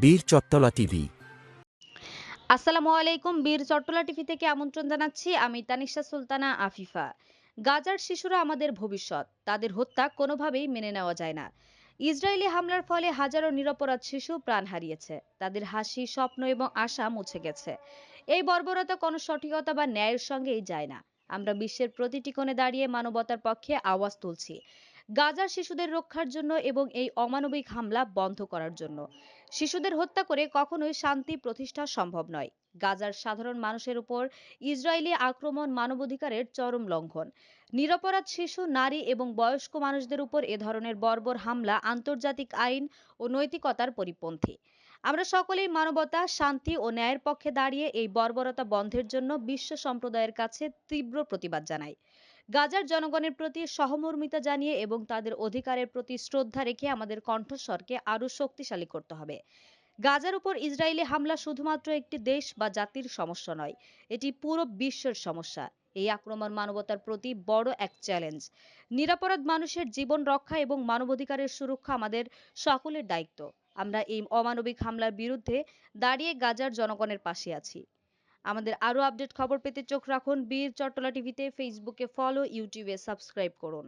বীর চত্তলা টিভি। আসসালামু আলাইকুম, বীর চট্টলা টিভি থেকে আমন্ত্রণ জানাচ্ছি আমি তানিশা সুলতানা আফিফা। গাজার শিশুরা আমাদের ভবিষ্যৎ, তাদের হত্যা কোনোভাবেই মেনে নেওয়া যায় না। ইসরায়েলি হামলার ফলে হাজারো নিরপরাধ শিশু প্রাণ হারিয়েছে, তাদের হাসি, স্বপ্ন এবং আশা মুছে গেছে। এই বর্বরতা কোনো সঠিকতা বা ন্যায়ের সঙ্গেই যায় না। আমরা বিশ্বের প্রতিটি কোণে দাঁড়িয়ে মানবতার পক্ষে আওয়াজ তুলছি। গাজার শিশুদের রক্ষার জন্য এবং এই অমানবিক হামলা বন্ধ করার জন্য। শিশুদের হত্যা করে কখনোই শান্তি প্রতিষ্ঠা সম্ভব নয়। গাজার সাধারণ মানুষের উপর ইসরায়েলি আক্রমণ মানবাধিকারের চরম লঙ্ঘন। নিরপরাধ শিশু, নারী এবং বয়স্ক মানুষদের উপর এ ধরনের বর্বর হামলা আন্তর্জাতিক আইন ও নৈতিকতার পরিপন্থী। আমরা সকলেই মানবতা, শান্তি ও ন্যায়ের পক্ষে দাঁড়িয়ে এই বর্বরতা বন্ধের জন্য বিশ্ব সম্প্রদায়ের কাছে তীব্র প্রতিবাদ জানাই। গাজার জনগণের প্রতি সহমর্মিতা জানিয়ে এবং তাদের অধিকারের প্রতি শ্রদ্ধা রেখে আমাদের কণ্ঠস্বরকে আরও শক্তিশালী করতে হবে। গাজার উপর ইসরায়েলি হামলা শুধুমাত্র একটি দেশ বা জাতির সমস্যা নয়, এটি পুরো বিশ্বের সমস্যা। এই আক্রমণ মানবতার প্রতি বড় এক চ্যালেঞ্জ। নিরাপরাধ মানুষের জীবন রক্ষা এবং মানবাধিকারের সুরক্ষা আমাদের সকলের দায়িত্ব। আমরা এই অমানবিক হামলার বিরুদ্ধে দাঁড়িয়ে গাজার জনগণের পাশে আছি। আমাদের আরও আপডেট খবর পেতে চোখ রাখুন বীর চট্টলা টিভিতে ফেসবুকে ফলো ইউটিউবে সাবস্ক্রাইব করুন।